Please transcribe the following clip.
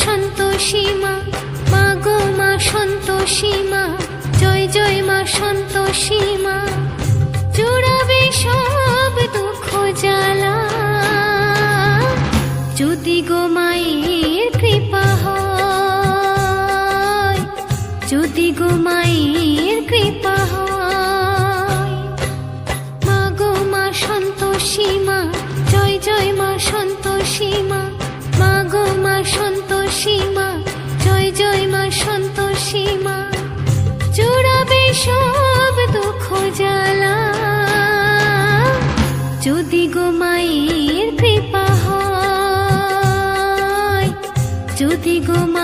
সন্তোষী মা মা গো মা সন্তোষী মা জয় জয় মা সন্তোষী মা জুড়াবে সব দুঃখ জ্বালা, যদি গো মায়ের কৃপা হয়, যদি গো মায়ের কৃপা হয়। মা গো মা সন্তোষী মা সব দুঃখ জ্বালা। যদি গো মায়ের কৃপা হয় যদি গো মা